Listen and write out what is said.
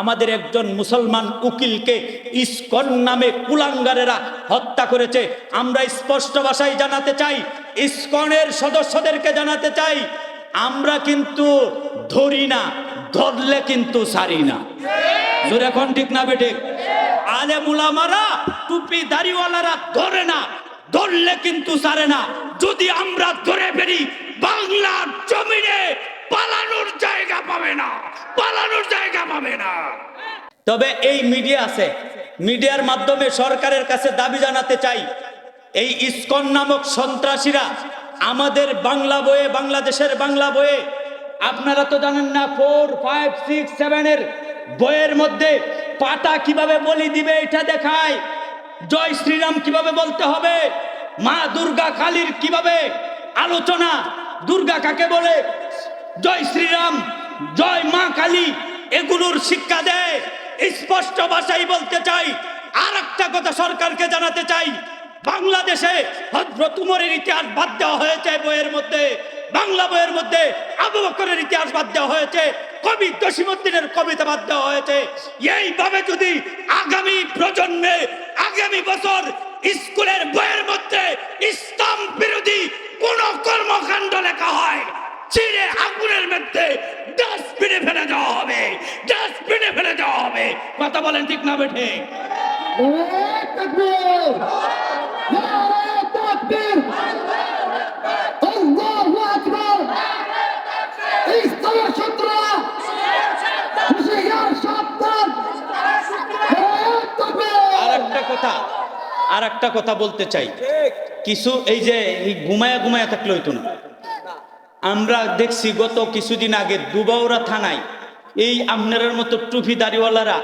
আমাদের একজন মুসলমান উকিলকে ইস্কন নামে কুলাঙ্গারেরা হত্যা করেছে। আমরা স্পষ্ট ভাষায় জানাতে চাই, ইস্কনের সদস্যদেরকে জানাতে চাই, আমরা কিন্তু ধরি না, ধরলে কিন্তু সারি না। এখন ঠিক না বেটে আলে মুলামারা টুপি দাড়িওয়ালারা ধরে না, ধরলে কিন্তু সারে না। যদি আমরা ধরে ফেরি বাংলার না, পালানোর জায়গা পাবে না। তবে এই মিডিয়া আছে। মিডিয়ার মাধ্যমে সরকারের কাছে দাবি জানাতে চাই, এই ইস্কন নামক সন্ত্রাসীরা আমাদের বাংলা বইয়ে, বাংলাদেশের বাংলা বইয়ে, আপনারা তো জানেন না, ফোর, ফাইভ, সিক্স, সেভেনের বইয়ের মধ্যে পাটা কীভাবে বলি দিবে এটা দেখায়। জয় শ্রীরাম কীভাবে বলতে হবে? মা দুর্গা কালীর কীভাবে আলোচনা? দুর্গা কাকে বলে? জয় শ্রীরাম। জয় মা কালী, এগুলোর শিক্ষা দেয় স্পষ্ট ভাষায় বলতে চাই আর একটা কথা সরকারকে জানাতে চাই। বাংলাদেশে হজরত ইতিহাস বাদ দেওয়া হয়েছে বইয়ের মধ্যে। বাংলা বইয়ের মধ্যে আবু বকরের ইতিহাস বাদ দেওয়া হয়েছে। কবি জসিমুদ্দিনের কবিতা বাদ দেওয়া হয়েছে। এইভাবে যদি আগামী প্রজন্মে, আগামী বছর স্কুলের বইয়ের মধ্যে ইসলাম বিরোধী কোন কর্মকাণ্ড লেখা হয় চিড়ে আগুনের মধ্যে ডাস্টবিনে ফেলে দেওয়া হবে। ডাস্টবিনে ফেলে দেওয়া হবে। কথা বলেন ঠিক না বেঠে? কথা আর একটা কথা বলতে চাই। কিছু এই যে এই ঘুমায়া ঘুমায়া থাকলে হইতো না। আমরা দেখছি গত কিছুদিন আগে দুবাউরা থানায় এই আমনারের মতো টুপি দাড়িওয়ালারা